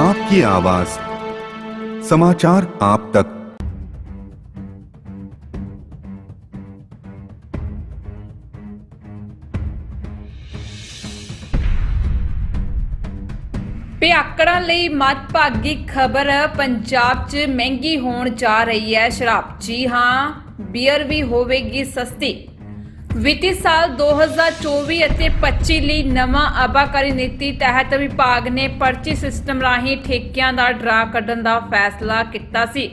आपकी आवाज समाचार आप तक ਪਿਆਕੜਾਂ ਲਈ ਮੱਦਭਾਗੀ ਖਬਰ ਪੰਜਾਬ 'ਚ ਮਹਿੰਗੀ ਹੋਣ ਜਾ ਰਹੀ ਹੈ ਸ਼ਰਾਬ ਜੀ ਹਾਂ ਬੀਅਰ ਵੀ ਹੋਵੇਗੀ ਸਸਤੀ ਵਿੱਤੀ ਸਾਲ 2024 ਅਤੇ 25 ਲਈ ਨਵਾਂ ਆਬਾਕਾਰੀ ਨੀਤੀ ਤਹਿਤ ਵਿਭਾਗ ਨੇ ਪਰਚੀ ਸਿਸਟਮ ਰਾਹੀਂ ਠੇਕਿਆਂ ਦਾ ਡਰਾ ਕੱਢਣ ਦਾ ਫੈਸਲਾ ਕੀਤਾ ਸੀ।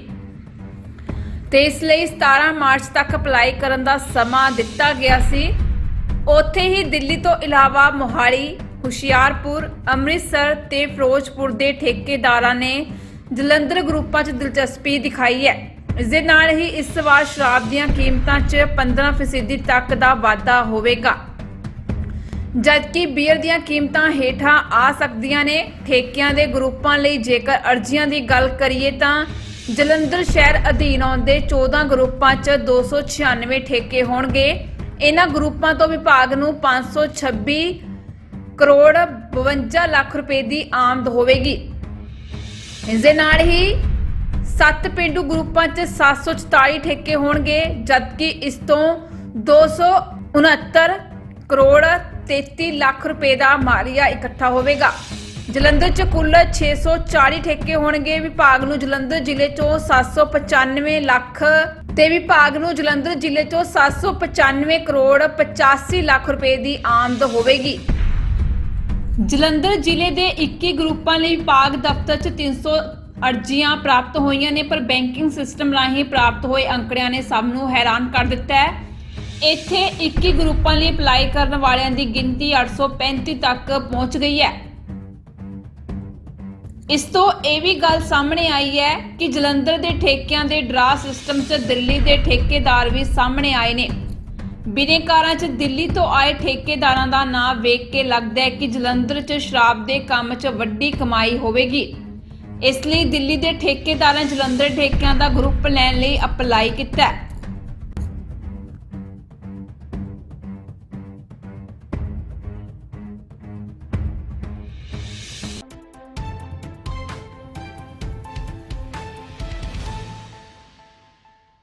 ਤੇ ਇਸ ਲਈ 17 ਮਾਰਚ ਤੱਕ ਅਪਲਾਈ ਕਰਨ ਦਾ ਸਮਾਂ ਦਿੱਤਾ ਗਿਆ ਸੀ। ਉੱਥੇ ਹੀ ਦਿੱਲੀ ਤੋਂ ਇਲਾਵਾ ਮੋਹਾਲੀ, ਹੁਸ਼ਿਆਰਪੁਰ, ਅੰਮ੍ਰਿਤਸਰ ਤੇ ਫਿਰੋਜ਼ਪੁਰ ਦੇ ਠੇਕੇਦਾਰਾਂ ਨੇ ਜਲੰਧਰ ਗਰੁੱਪਾਂ 'ਚ ਦਿਲਚਸਪੀ ਦਿਖਾਈ ਹੈ। ਇਸ ਦੇ ਨਾਲ ਹੀ ਇਸ ਵਾਰ ਸ਼ਰਾਬ ਦੀਆਂ ਕੀਮਤਾਂ 'ਚ 15% ਤੱਕ ਦਾ ਵਾਧਾ ਹੋਵੇਗਾ। ਜਦਕਿ ਬੀਅਰ ਦੀਆਂ ਕੀਮਤਾਂ ਹੇਠਾਂ ਆ ਸਕਦੀਆਂ ਨੇ, ਠੇਕਿਆਂ ਦੇ ਗਰੁੱਪਾਂ ਲਈ ਜੇਕਰ ਅਰਜ਼ੀਆਂ ਦੀ ਗੱਲ ਕਰੀਏ ਤਾਂ ਜਲੰਧਰ ਸ਼ਹਿਰ ਅਧੀਨ ਆਉਂਦੇ 14 ਗਰੁੱਪਾਂ 'ਚ 296 ਠੇਕੇ ਹੋਣਗੇ। ਇਹਨਾਂ ਗਰੁੱਪਾਂ ਤੋਂ ਵਿਭਾਗ ਨੂੰ 526 ਕਰੋੜ 52 ਲੱਖ ਰੁਪਏ ਦੀ ਆਮਦ ਹੋਵੇਗੀ। ਇਸ ਦੇ ਨਾਲ ਹੀ ਸੱਤ ਪਿੰਡੂ ਗਰੁੱਪਾਂ 'ਚ 744 ਠੇਕੇ ਹੋਣਗੇ, ਜਦਕਿ ਇਸ ਤੋਂ 269 ਕਰੋੜ 33 ਲੱਖ ਰੁਪਏ ਦਾ ਮਾਲੀਆ ਇਕੱਠਾ ਹੋਵੇਗਾ। ਜਲੰਧਰ 'ਚ ਕੁੱਲ 640 ਠੇਕੇ ਹੋਣਗੇ। ਵਿਭਾਗ ਨੂੰ ਜਲੰਧਰ ਜ਼ਿਲ੍ਹੇ 'ਚੋਂ 795 ਲੱਖ ਤੇ ਵਿਭਾਗ ਨੂੰ ਜਲੰਧਰ ਜ਼ਿਲ੍ਹੇ 'ਚੋਂ 795 ਕਰੋੜ 85 ਲੱਖ ਰੁਪਏ ਦੀ ਆਮਦ ਹੋਵੇਗੀ। ਜਲੰਧਰ ਜ਼ਿਲ੍ਹੇ ਦੇ 21 ਗਰੁੱਪਾਂ ਲਈ ਵਿਭਾਗ ਦਫ਼ਤਰ 'ਚ 300 ਅਰਜ਼ੀਆਂ ਪ੍ਰਾਪਤ ਹੋਈਆਂ ਨੇ, ਪਰ ਬੈਂਕਿੰਗ ਸਿਸਟਮ ਰਾਹੀਂ ਪ੍ਰਾਪਤ ਹੋਏ ਅੰਕੜਿਆਂ ਨੇ ਸਭ ਨੂੰ ਹੈਰਾਨ ਕਰ ਦਿੱਤਾ ਹੈ। ਇੱਥੇ 21 ਗਰੁੱਪਾਂ ਲਈ ਅਪਲਾਈ ਕਰਨ ਵਾਲਿਆਂ ਦੀ ਗਿਣਤੀ 835 ਤੱਕ ਪਹੁੰਚ ਗਈ ਹੈ। ਇਸ ਤੋਂ ਇਹ ਵੀ ਗੱਲ ਸਾਹਮਣੇ ਆਈ ਹੈ ਕਿ ਜਲੰਧਰ ਦੇ ਠੇਕਿਆਂ ਦੇ ਡਰਾ ਸਿਸਟਮ 'ਚ ਦਿੱਲੀ ਦੇ ਠੇਕੇਦਾਰ ਵੀ ਸਾਹਮਣੇ ਆਏ ਨੇ। ਬਿਨੇਕਾਰਾਂ 'ਚ ਦਿੱਲੀ ਤੋਂ ਆਏ ਠੇਕੇਦਾਰਾਂ ਦਾ ਨਾਂ ਵੇਖ ਕੇ ਲੱਗਦਾ ਹੈ ਕਿ ਜਲੰਧਰ 'ਚ ਸ਼ਰਾਬ ਦੇ ਕੰਮ 'ਚ ਵੱਡੀ ਕਮਾਈ ਹੋਵੇਗੀ। ਇਸ ਲਈ ਦਿੱਲੀ ਦੇ ਠੇਕੇਦਾਰਾਂ ਜਲੰਧਰ ਠੇਕਿਆਂ ਦਾ ਗਰੁੱਪ ਲੈਣ ਲਈ ਅਪਲਾਈ ਕੀਤਾ ਹੈ।